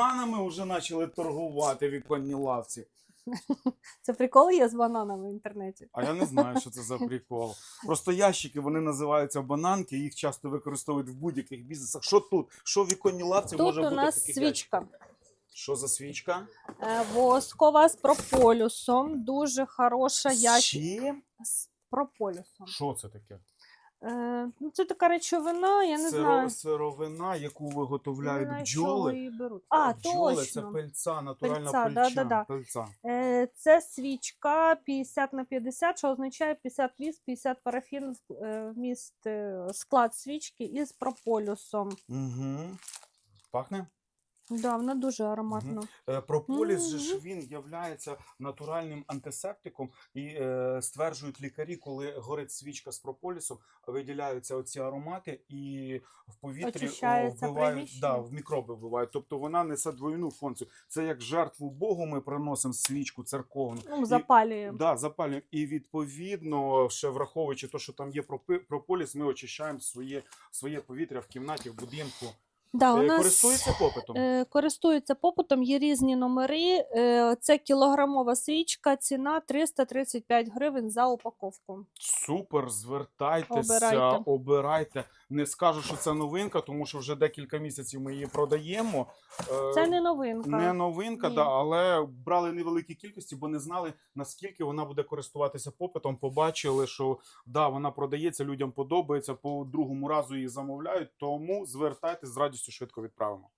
Бананами вже почали торгувати віконні лавці. Це прикол є з бананами в інтернеті. А я не знаю, що це за прикол. Просто ящики вони називаються бананки, їх часто використовують в будь-яких бізнесах. Що тут? Що в віконній лавці Тут може у бути? в нас таких свічка. ящиках? Що за свічка? Е, Воскова з прополюсом. Дуже хороша чим? З прополюсом. Що це таке? Е, ну, це така речовина, я не Сиро- знаю. Сировина, яку виготовляють з чого бджоли. її беруть. А, Бджоли точно. це пильця, натуральна Пильця, пильча. да-да-да. пильця. Е, Це свічка 50 на 50, що означає 50 віз, 50 парафін, е, вміст е, склад свічки із прополюсом. Угу. Пахне? Да, вона дуже ароматна. Е, Прополіс же ж він являється натуральним антисептиком, і е, стверджують лікарі, коли горить свічка з прополісом, виділяються оці аромати, і в повітрі вбивають, да, в мікроби вбивають. Тобто вона несе двойну функцію. Це як жертву Богу ми приносимо свічку церковну. Ну, запалюємо. Да, запалюємо. І відповідно, ще враховуючи те, що там є прополіс, ми очищаємо своє, своє повітря в кімнаті, в будинку. Да, у Е, нас Користується попитом. е, користуються попитом, є різні номери. Е, Це кілограмова свічка, ціна 335 гривень за упаковку. Супер, звертайтеся, Обирайте. обирайте. Не скажу, що це новинка, тому що вже декілька місяців ми її продаємо. Е, Це не новинка. не новинка, Ні. да, але брали невеликі кількості, бо не знали, наскільки вона буде користуватися попитом. Побачили, що да, вона продається, людям подобається. По другому разу її замовляють. Тому звертайтесь з радістю швидко відправимо.